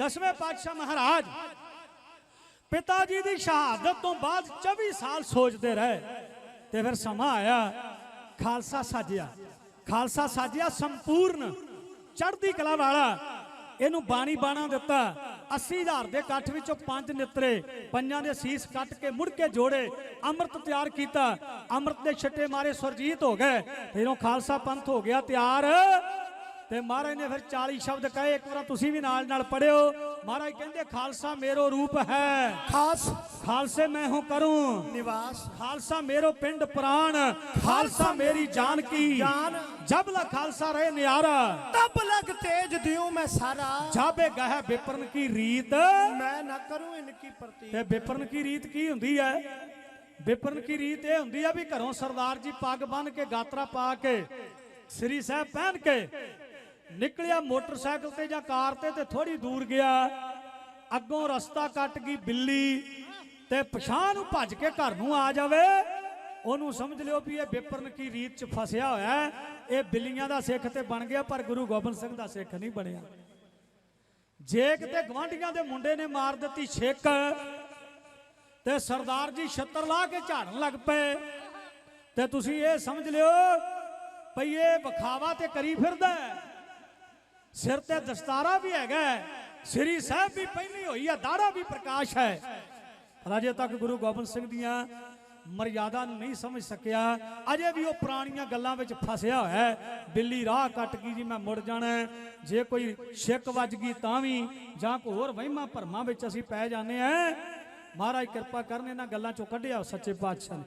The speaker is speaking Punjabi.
ਦਸਵੇਂ ਪਾਤਸ਼ਾਹ ਮਹਾਰਾਜ ਪਿਤਾ ਜੀ ਦੀ ਸ਼ਹਾਦਤ ਤੋਂ ਬਾਅਦ 24 ਸਾਲ ਸੋਚਦੇ ਰਹੇ ਤੇ ਫਿਰ ਸਮਾਂ ਆਇਆ, ਖਾਲਸਾ ਸਾਜਿਆ। ਖਾਲਸਾ ਸਾਜਿਆ ਸੰਪੂਰਨ ਚੜ੍ਹਦੀ ਕਲਾ ਵਾਲਾ, ਇਹਨੂੰ ਬਾਣੀ ਬਾਣਾ ਦਿੱਤਾ। 80000 ਦੇ ਇਕੱਠ ਵਿੱਚੋਂ ਪੰਜ ਨਿਤਰੇ, ਪੰਜਾਂ ਦੇ ਸੀਸ ਕੱਟ ਕੇ ਮੁੜ ਕੇ ਜੋੜੇ, ਅੰਮ੍ਰਿਤ ਤਿਆਰ ਕੀਤਾ। ਅੰਮ੍ਰਿਤ ਦੇ ਛੱਟੇ ਮਾਰੇ ਸੁਰਜੀਤ ਹੋ ਗਏ, ਫਿਰ ਉਹ ਖਾਲਸਾ ਪੰਥ ਹੋ ਗਿਆ ਤਿਆਰ। ਤੇ ਮਹਾਰਾਜ ਨੇ ਫਿਰ 40 ਸ਼ਬਦ ਕਹੇ ਇੱਕ ਵਾਰ ਤੁਸੀਂ ਵੀ ਨਾਲ ਨਾਲ ਪੜਿਓ ਮਹਾਰਾਜ ਕਹਿੰਦੇ ਖਾਲਸਾ ਮੇਰੋ ਰੂਪ ਹੈ। ਖਾਸ। ਖਾਲਸੇ ਮੈਂ ਹੂੰ ਕਰੂੰ। ਨਿਵਾਸ। ਖਾਲਸਾ ਮੇਰੋ ਪਿੰਡ ਪ੍ਰਾਣ। ਖਾਲਸਾ ਮੇਰੀ ਜਾਨ ਕੀ। ਜਾਨ। ਜਬ ਲਾ ਖਾਲਸਾ ਰਹੇ ਨਿਆਰਾ। ਤਬ ਲਗ ਤੇਜ ਦਿਉ ਮੈਂ ਸਾਰਾ। ਜਾਬੇ ਗਹਿ ਬਿਪਰਨ ਕੀ ਰੀਤ। ਮੈਂ ਨਾ ਕਰੂੰ ਇਨਕੀ ਪ੍ਰਤੀ ਤੇ ਬਿਪਰਨ ਕੀ ਰੀਤ ਕੀ ਹੁੰਦੀ ਹੈ ਬਿਪਰਨ ਕੀ ਰੀਤ ਇਹ ਹੁੰਦੀ ਆ ਵੀ ਘਰੋਂ ਸਰਦਾਰ ਜੀ ਪੱਗ ਬੰਨ ਕੇ ਗਾਤਰਾ ਪਾ ਕੇ ਸ੍ਰੀ ਸਾਹਿਬ ਪਹਿਨ ਕੇ ਨਿਕਲਿਆ ਮੋਟਰਸਾਈਕਲ ਤੇ ਜਾਂ ਕਾਰ ਤੇ ਤੇ ਥੋੜੀ ਦੂਰ ਗਿਆ। ਅੱਗੋਂ ਰਸਤਾ ਕੱਟ ਗਈ ਬਿੱਲੀ ਤੇ ਪਛਾਣ ਨੂੰ ਭੱਜ ਕੇ ਘਰ ਨੂੰ ਆ ਜਾਵੇ। ਉਹਨੂੰ ਸਮਝ ਲਿਓ ਵੀ ਇਹ ਬੇਪਰਨ ਕੀ ਰੀਤ ਚ ਫਸਿਆ ਹੋਇਆ ਇਹ ਬਿੱਲੀਆਂ ਦਾ ਸਿੱਖ ਤੇ ਬਣ ਗਿਆ, ਪਰ ਗੁਰੂ ਗੋਬਿੰਦ ਸਿੰਘ ਦਾ ਸਿੱਖ ਨਹੀਂ ਬਣਿਆ। ਜੇ ਕਿਤੇ ਗਵਾਂਢੀਆਂ ਦੇ ਮੁੰਡੇ ਨੇ ਮਾਰ ਦਿੱਤੀ ਛਿੱਕ ਤੇ ਸਰਦਾਰ ਜੀ ਛੱਤਰ ਲਾ ਕੇ ਝਾੜਨ ਲੱਗ ਪਏ, ਤੇ ਤੁਸੀਂ ਇਹ ਸਮਝ ਲਿਓ ਭਈ ਇਹ ਵਿਖਾਵਾ ਤੇ ਕਰੀ ਫਿਰਦਾ ਸਿਰ ਤੇ ਦਸਤਾਰਾ ਵੀ ਹੈਗਾ ਸ੍ਰੀ ਸਾਹਿਬ ਵੀ ਪਹਿਲੀ ਹੋਈ ਆ ਦਾੜਾ ਵੀ ਪ੍ਰਕਾਸ਼ ਹੈ। ਪਰ ਅਜੇ ਤੱਕ ਗੁਰੂ ਗੋਬਿੰਦ ਸਿੰਘ ਦੀਆਂ ਮਰਿਆਦਾ ਨੂੰ ਨਹੀਂ ਸਮਝ ਸਕਿਆ। ਅਜੇ ਵੀ ਉਹ ਪੁਰਾਣੀਆਂ ਗੱਲਾਂ ਵਿੱਚ ਫਸਿਆ ਹੋਇਆ ਹੈ। ਬਿੱਲੀ ਰਾਹ ਕੱਟ ਗਈ ਜੀ, ਮੈਂ ਮੁੜ ਜਾਣਾ ਜੇ ਕੋਈ ਛਿੱਕ ਵੱਜ ਗਈ ਤਾਂ ਵੀ, ਜਾਂ ਕੋਈ ਹੋਰ ਵਹਿਮਾਂ ਭਰਮਾਂ ਵਿੱਚ ਅਸੀਂ ਪੈ ਜਾਂਦੇ ਆ ਮਹਾਰਾਜ ਕਿਰਪਾ ਕਰਨ, ਇਹਨਾਂ ਗੱਲਾਂ ਚੋਂ ਕੱਢਿਆ ਸੱਚੇ ਪਾਤਸ਼ਾਹ